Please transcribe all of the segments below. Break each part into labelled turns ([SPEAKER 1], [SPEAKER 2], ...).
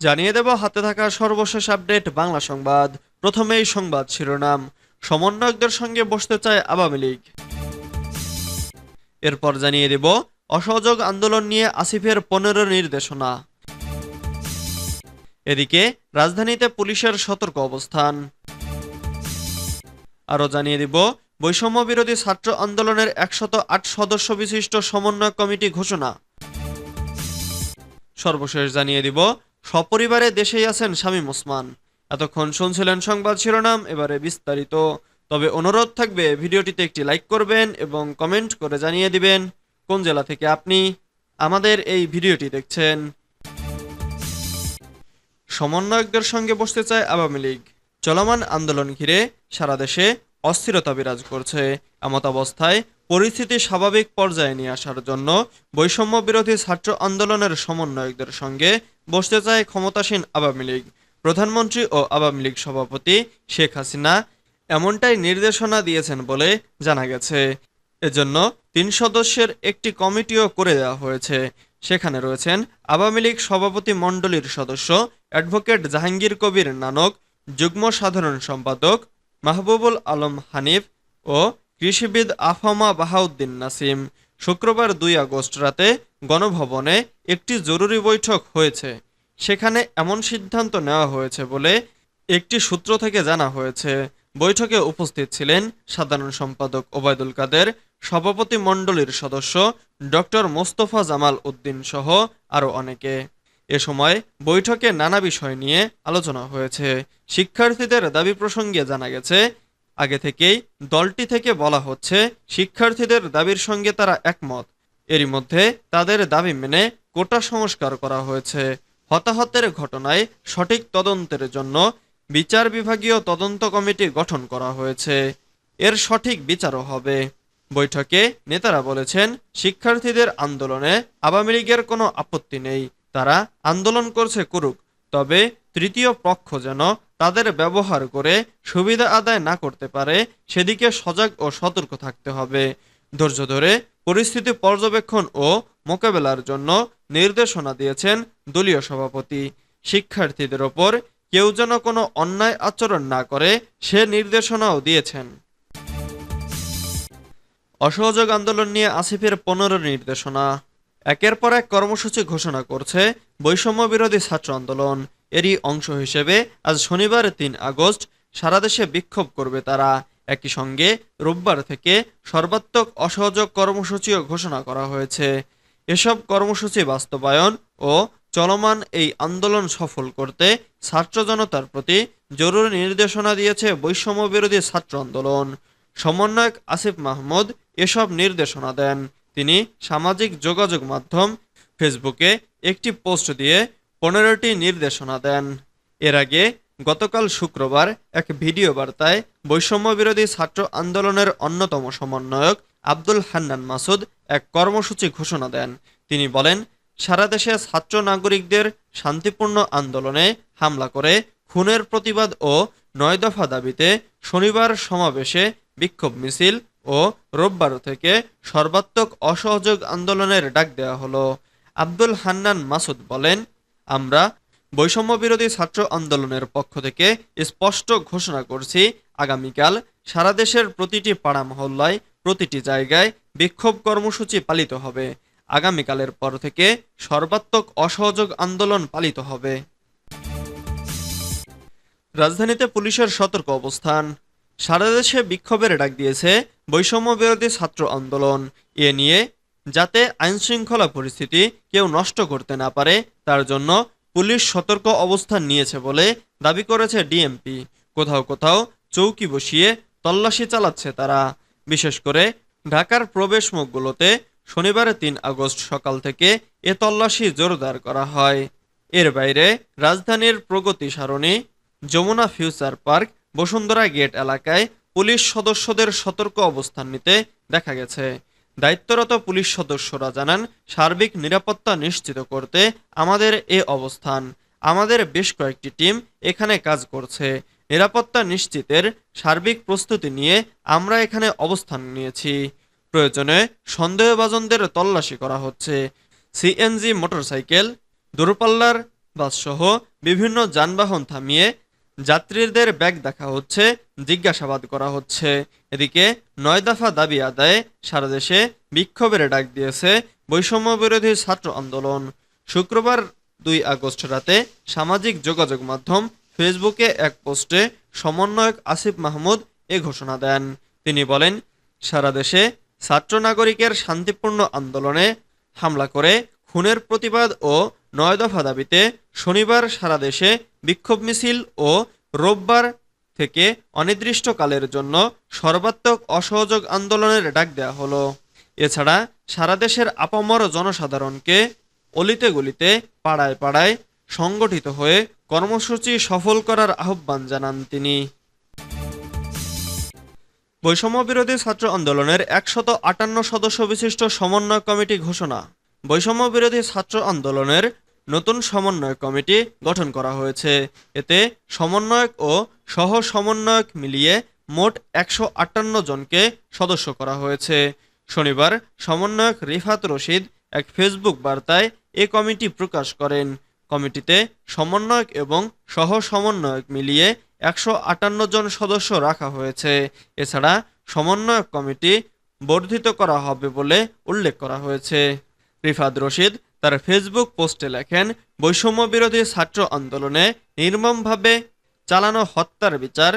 [SPEAKER 1] জানিয়ে দেব, হাতে থাকা সর্বশেষ আপডেট, বাংলা সংবাদ। প্রথমেই সংবাদ শিরোনাম। সমন্বয়কদের সঙ্গে বসতে চায় আওয়ামী লীগ। এরপর জানিয়ে দেব, অসহযোগ আন্দোলন নিয়ে আসিফের পনেরো নির্দেশনা। এদিকে, রাজধানীতে পুলিশের সতর্ক অবস্থান। আরও জানিয়ে দিব বৈষম্য বিরোধী ছাত্র আন্দোলনের একশত আট সদস্য বিশিষ্ট সমন্বয় কমিটি ঘোষণা। সর্বশেষ জানিয়ে দিব সপরিবারে দেশেই আছেন শামীম ওসমান। এতক্ষণ শুনছিলেন সংবাদ শিরোনাম, এবারে বিস্তারিত। তবে অনুরোধ থাকবে, ভিডিওটিতে একটি লাইক করবেন এবং কমেন্ট করে জানিয়ে দিবেন কোন জেলা থেকে আপনি আমাদের এই ভিডিওটি দেখছেন। সমন্বয়কদের সঙ্গে বসতে চায় আওয়ামী লীগ। চলমান আন্দোলন ঘিরে সারা দেশে অস্থিরতা বিরাজ করছে। এমত অবস্থায় পরিস্থিতি স্বাভাবিক পর্যায়ে নিয়ে আসার জন্য বৈষম্য বিরোধী ছাত্র আন্দোলনের সমন্বয়কদের সঙ্গে বসতে চায় ক্ষমতাসীন আওয়ামী লীগ। প্রধানমন্ত্রী ও আওয়ামী লীগ সভাপতি শেখ হাসিনা এমনটাই নির্দেশনা দিয়েছেন বলে জানা গেছে। এজন্য তিন সদস্যের একটি কমিটিও করে দেওয়া হয়েছে। সেখানে রয়েছেন আওয়ামী লীগ সভাপতি মণ্ডলীর সদস্য অ্যাডভোকেট জাহাঙ্গীর কবির নানক, যুগ্ম সাধারণ সম্পাদক মাহবুবুল আলম হানিফ ও কৃষিবিদ আফামা বাহাউদ্দিন নাসিম। শুক্রবার দুই আগস্ট রাতে গণভবনে একটি জরুরি বৈঠক হয়েছে। সেখানে এমন সিদ্ধান্ত নেওয়া হয়েছে বলে একটি সূত্র থেকে জানা হয়েছে। বৈঠকে উপস্থিত ছিলেন সাধারণ সম্পাদক ওবায়দুল কাদের, সভাপতি মণ্ডলীর সদস্য ডক্টর মোস্তফা জামাল উদ্দিন সহ আরও অনেকে। এ সময় বৈঠকে নানা বিষয় নিয়ে আলোচনা হয়েছে। শিক্ষার্থীদের দাবি প্রসঙ্গে জানা গেছে আগে থেকেই দলটি থেকে বলা হচ্ছে, শিক্ষার্থীদের দাবির সঙ্গে তারা একমত। এরই মধ্যে তাদের দাবি মেনে কোটা সংস্কার করা হয়েছে। হতাহতের ঘটনায় সঠিক তদন্তের জন্য বিচার বিভাগীয় তদন্ত কমিটি গঠন করা হয়েছে। এর সঠিক বিচারও হবে। বৈঠকে নেতারা বলেছেন, শিক্ষার্থীদের আন্দোলনে আওয়ামী লীগের কোনো আপত্তি নেই। তারা আন্দোলন করছে করুক, তবে তৃতীয় পক্ষ যেন তাদের ব্যবহার করে সুবিধা আদায় না করতে পারে, সেদিকে সজাগ ও সতর্ক থাকতে হবে। ধৈর্য ধরে পরিস্থিতি পর্যবেক্ষণ ও মোকাবেলার জন্য নির্দেশনা দিয়েছেন দলীয় সভাপতি। শিক্ষার্থীদের ওপর কেউ যেন কোনো অন্যায় আচরণ না করে, সে নির্দেশনাও দিয়েছেন। অসহযোগ আন্দোলন নিয়ে আসিফের পনেরো নির্দেশনা। একের পর এক কর্মসূচি ঘোষণা করছে বৈষম্য বিরোধী ছাত্র আন্দোলন। এরই অংশ হিসেবে আজ শনিবার তিন আগস্ট সারা দেশে বিক্ষোভ করবে তারা। একই সঙ্গে রোববার থেকে সর্বাত্মক অসহযোগ কর্মসূচিও ঘোষণা করা হয়েছে। এসব কর্মসূচি বাস্তবায়ন ও চলমান এই আন্দোলন সফল করতে ছাত্র জনতার প্রতি জরুরি নির্দেশনা দিয়েছে বৈষম্য বিরোধী ছাত্র আন্দোলন। সমন্বয়ক আসিফ মাহমুদ এসব নির্দেশনা দেন। তিনি সামাজিক যোগাযোগ মাধ্যম, ফেসবুকে একটি পোস্ট দিয়ে পনেরোটি নির্দেশনা দেন। এর আগে গতকাল শুক্রবার এক ভিডিও বার্তায় বৈষম্য বিরোধী ছাত্র আন্দোলনের অন্যতম সমন্বয়ক আব্দুল হান্নান মাসুদ এক কর্মসূচি ঘোষণা দেন। তিনি বলেন, সারা দেশে ছাত্র নাগরিকদের শান্তিপূর্ণ আন্দোলনে হামলা করে খুনের প্রতিবাদ ও নয় দফা দাবিতে শনিবার সমাবেশে বিক্ষোভ মিছিল ও রোববার থেকে সর্বাত্মক অসহযোগ আন্দোলনের ডাক দেওয়া হলো। আব্দুল হান্নান মাসুদ বলেন আমরা বৈষম্য বিরোধী ছাত্র আন্দোলনের পক্ষ থেকে স্পষ্ট ঘোষণা করছি, আগামীকাল সারা দেশের প্রতিটি পাড়া মহল্লায় প্রতিটি জায়গায় বিক্ষোভ কর্মসূচি পালিত হবে। আগামীকালের পর থেকে সর্বাত্মক অসহযোগ আন্দোলন পালিত হবে। রাজধানীতে পুলিশের সতর্ক অবস্থান। সারা দেশে বিক্ষোভের ডাক দিয়েছে বৈষম্য বিরোধী ছাত্র আন্দোলন। এ নিয়ে যাতে আইনশৃঙ্খলা পরিস্থিতি কেউ নষ্ট করতে না পারে তার জন্য পুলিশ সতর্ক অবস্থান নিয়েছে বলে দাবি করেছে ডিএমপি। কোথাও কোথাও চৌকি বসিয়ে তল্লাশি চালাচ্ছে তারা। বিশেষ করে ঢাকার প্রবেশ মুখগুলোতে শনিবার তিন আগস্ট সকাল থেকে এ তল্লাশি জোরদার করা হয়। এর বাইরে রাজধানীর Pragati Sarani, Jamuna future park, Bashundhara gate এলাকায় পুলিশ সদস্যদের সতর্ক অবস্থান নিতে দেখা গেছে। দায়িত্বরত পুলিশ সদস্যরা জানান, সার্বিক নিরাপত্তা নিশ্চিত করতে আমাদের এ অবস্থান। আমাদের বেশ কয়েকটি টিম এখানে কাজ করছে। নিরাপত্তা নিশ্চিতের সার্বিক প্রস্তুতি নিয়ে আমরা এখানে অবস্থান নিয়েছি। প্রয়োজনে সন্দেহভাজনদের তল্লাশি করা হচ্ছে। সিএনজি, মোটরসাইকেল, দূরপাল্লার বাসসহ বিভিন্ন যানবাহন থামিয়ে যাত্রীদের ব্যাগ দেখা হচ্ছে, জিজ্ঞাসাবাদ করা হচ্ছে। এদিকে নয় দফা দাবি আদায়ে সারা দেশে বিক্ষোভের ডাক দিয়েছে বৈষম্য বিরোধী ছাত্র আন্দোলন। শুক্রবার দুই আগস্ট রাতে সামাজিক যোগাযোগ মাধ্যম ফেসবুকে এক পোস্টে সমন্বয়ক আসিফ মাহমুদ এ ঘোষণা দেন। তিনি বলেন, সারা দেশে ছাত্র নাগরিকের শান্তিপূর্ণ আন্দোলনে হামলা করে খুনের প্রতিবাদ ও নয় দফা দাবিতে শনিবার সারা দেশে বিক্ষোভ মিছিল ও রোববার থেকে অনির্দিষ্টকালের জন্য সর্বাত্মক অসহযোগ আন্দোলনের ডাক দেওয়া হলো। এছাড়া সারা দেশের আপামর জনসাধারণকে অলিতে গলিতে পাড়ায় পাড়ায় সংগঠিত হয়ে কর্মসূচি সফল করার আহ্বান জানান তিনি। বৈষম্য বিরোধী ছাত্র আন্দোলনের একশত আটান্ন সদস্য বিশিষ্ট সমন্বয় কমিটি ঘোষণা বৈষম্য বিরোধী ছাত্র আন্দোলনের নতুন সমন্বয় কমিটি গঠন করা হয়েছে। এতে সমন্বয়ক ও সহ সমন্বয়ক মিলিয়ে মোট একশো আটান্ন জনকে সদস্য করা হয়েছে। শনিবার সমন্বয়ক রিফাত রশিদ এক ফেসবুক বার্তায় এ কমিটি প্রকাশ করেন। কমিটিতে সমন্বয়ক এবং সহ সমন্বয়ক মিলিয়ে একশো আটান্ন জন সদস্য রাখা হয়েছে। এছাড়া সমন্বয়ক কমিটি বর্ধিত করা হবে বলে উল্লেখ করা হয়েছে। রিফাত রশিদ তার ফেসবুক পোস্টে লেখেন বৈষম্য বিরোধী ছাত্র আন্দোলনে নির্মমভাবে চালানো হত্যার বিচার,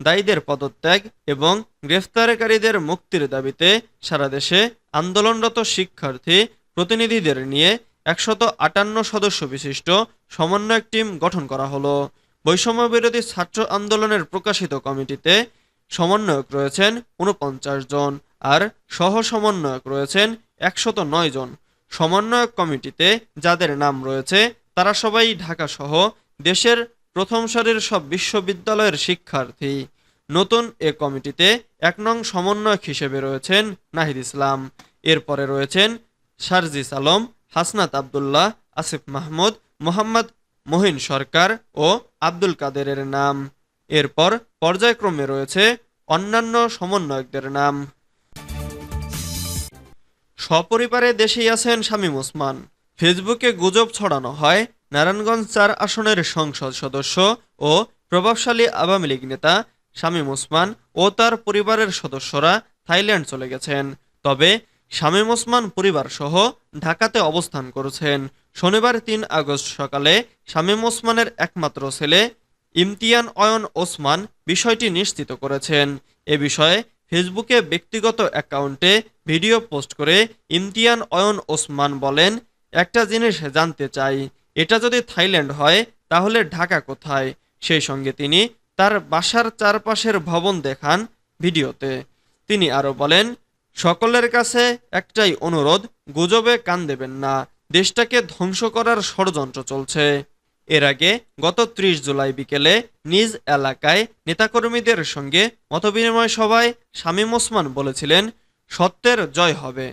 [SPEAKER 1] দায়ীদের পদত্যাগ এবং গ্রেফতারকারীদের মুক্তির দাবিতে সারা দেশে আন্দোলনরত শিক্ষার্থী প্রতিনিধিদের নিয়ে একশত আটান্ন সদস্য বিশিষ্ট সমন্বয়ক টিম গঠন করা হলো। বৈষম্য বিরোধী ছাত্র আন্দোলনের প্রকাশিত কমিটিতে সমন্বয়ক রয়েছেন উনপঞ্চাশ জন আর সহ সমন্বয়ক রয়েছেন একশত নয় জন। সমন্বয়ক কমিটিতে যাদের নাম রয়েছে, তারা সবাই ঢাকা সহ দেশের প্রথম সারির সব বিশ্ববিদ্যালয়ের শিক্ষার্থী। নতুন এ কমিটিতে এক নং সমন্বয়ক হিসেবে রয়েছেন নাহিদ ইসলাম। এরপরে রয়েছেন শারজিস আলম, হাসনাত আবদুল্লাহ, আসিফ মাহমুদ, মোহাম্মদ মহিন সরকার ও আব্দুল কাদেরের নাম। এরপর পর্যায়ক্রমে রয়েছে অন্যান্য সমন্বয়কদের নাম। সপরিবারে দেশেই আছেন শামীম ওসমান। ফেসবুকে গুজব ছড়ানো হয় নারায়ণগঞ্জ চার আসনের সংসদ সদস্য ও প্রভাবশালী আওয়ামী লীগ নেতা শামীম ওসমান ও তার পরিবারের সদস্যরা থাইল্যান্ড চলে গেছেন। তবে শামীম ওসমান পরিবার সহ ঢাকাতে অবস্থান করেছেন। শনিবার তিন আগস্ট সকালে শামীম ওসমানের একমাত্র ছেলে ইমতিয়ান অয়ন ওসমান বিষয়টি নিশ্চিত করেছেন। এ বিষয়ে ফেসবুকে ব্যক্তিগত অ্যাকাউন্টে ভিডিও পোস্ট করে ইমতিয়ান অয়ন ওসমান বলেন, একটা জিনিস জানতে চাই, এটা যদি থাইল্যান্ড হয়, তাহলে ঢাকা কোথায়? সেই সঙ্গে তিনি তার বাসার চারপাশের ভবন দেখান ভিডিওতে। তিনি আরও বলেন, সকলের কাছে একটাই অনুরোধ, গুজবে কান দেবেন না, দেশটাকে ধ্বংস করার ষড়যন্ত্র চলছে। এর আগে গত ত্রিশ জুলাই বিকেলে নিজ এলাকায় নেতাকর্মীদের সঙ্গে মতবিনিময় সভায় শামীম ওসমান বলেছিলেন সত্যের জয় হবে।